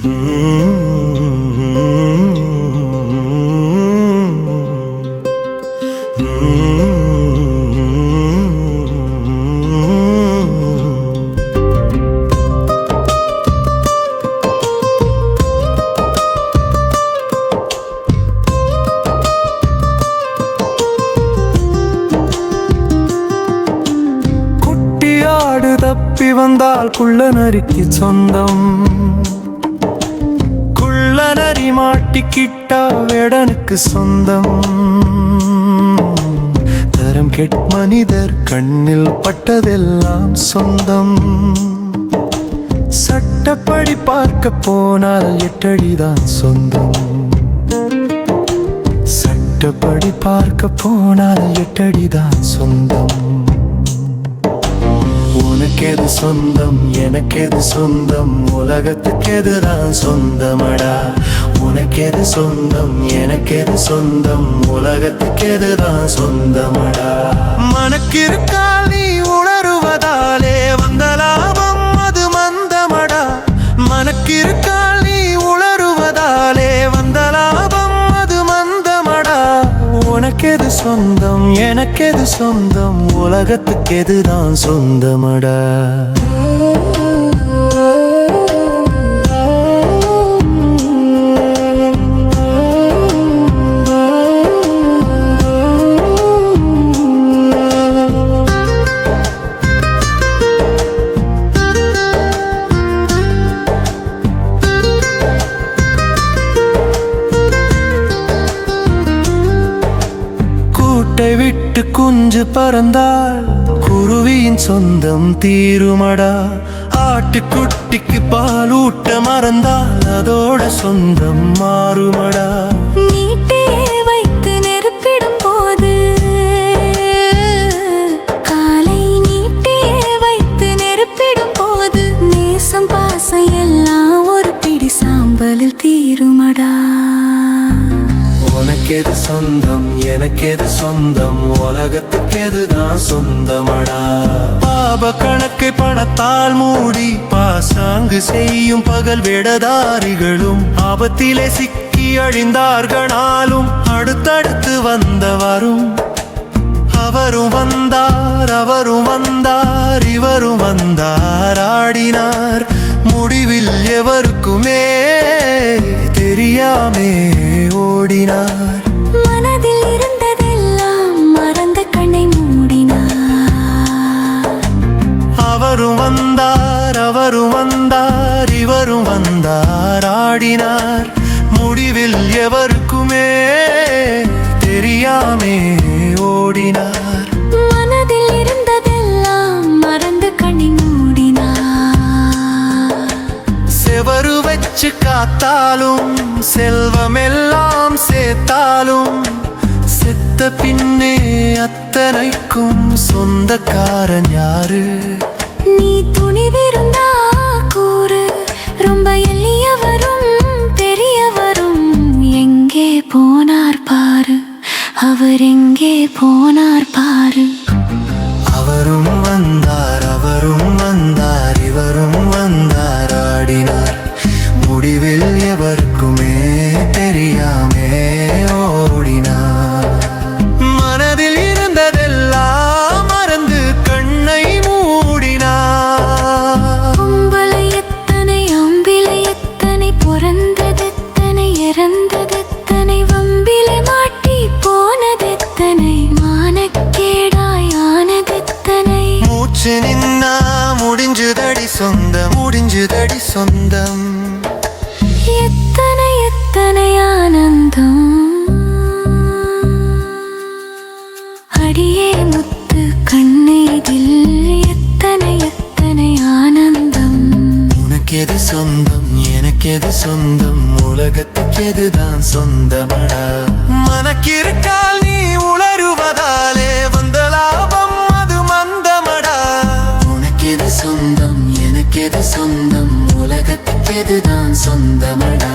குட்டியாடு தப்பி வந்தால் குள்ள நறுக்கி சொந்தம். மாட்டி நரி மாட்டிக்கிட்டா வேடனுக்கு சொந்தம். தரம் கெட் மனிதர் கண்ணில் பட்டதெல்லாம் சொந்தம். சட்டப்படி பார்க்க போனால் எட்டடிதான் சொந்தம். சட்டப்படி பார்க்க போனால் எட்டடிதான் சொந்தம். எனக்கெது சொந்தம் எனக்கெது சொந்தம்? உலகத்துக்கு எதுதான் சொந்தமடா? உனக்கெது சொந்தம் எனக்கெது சொந்தம்? உலகத்துக்கு எதுதான் சொந்தமடா? மனக்கிருக்கால் நீ உணருவதாலே வந்த லாபம் அது மந்தமடா? மனக்கிருக்கால் உனக்கெது சொந்தம்? எனக்கெது சொந்தம்? உலகத்துக்கு எதுதான் சொந்தமடா? குஞ்சு பறந்தால் குருவியின் சொந்தம் தீருமடா. ஆட்டுக்குட்டிக்கு பால் ஊட்ட மறந்தால் அதோட சொந்தம் மாறுமடா. நீட்டியே வைத்து நெருப்பிடும் போது காலை நீட்டியே வைத்து நெருப்பிடும் போது நேசம் பாசம் எல்லாம் ஒரு பிடி சாம்பலில் தீருமடா. உனக்கெது சொந்தம் எனக்கெது சொந்தம்? உலகத்துக்கெது எதுதான் சொந்தமடா? பாப கணக்கை பணத்தால் மூடி பாசாங்கு செய்யும் பகல் வேடதாரிகளும் ஆபத்திலே சிக்கி அழிந்தார்களாலும் அடுத்தடுத்து வந்தவரும். அவரும் வந்தார் அவரும் வந்தார் இவரும் வந்தார் ஆடினார். மனதில் இருந்ததெல்லாம் மறந்த கண்ணை மூடினார். அவரும் வந்தார் அவரும் வந்தார் இவரும் வந்தார் ஆடினார். முடிவில் எவருக்குமே தெரியாமே ஓடினார். மனதில் இருந்ததெல்லாம் மறந்து கண்ணை மூடினார். செவரு வச்சு காத்தாலும் செல்வமெல்லாம் சேர்த்தாலும் செத்த பின்னே அத்தனைக்கும் சொந்தக்காரன் யாரு? நீ துணிவிருந்தா கூறு ரொம்ப எளியவரும் பெரியவரும் எங்கே போனார் பாரு? அவர் எங்கே போனார் பாரு? அவரும் வந்தார் அவரும் வந்தார் இவரும் வந்தார் ஆடினார். முடிவில் எவருக்குமே சொந்தம் எத்தனை எத்தனை ஆனந்தம். அடியே முத்து கண்ணீதில் எத்தனை எத்தனை ஆனந்தம். உனக்கெது சொந்தம் எனக்கெது சொந்தம் உலகத்துக்கு எதுதான் சொந்தமடா. மனக்கிருக்கால் சொந்தம் சொந்தம் உலகத்துக்கு எதுதான் சொந்தமடா.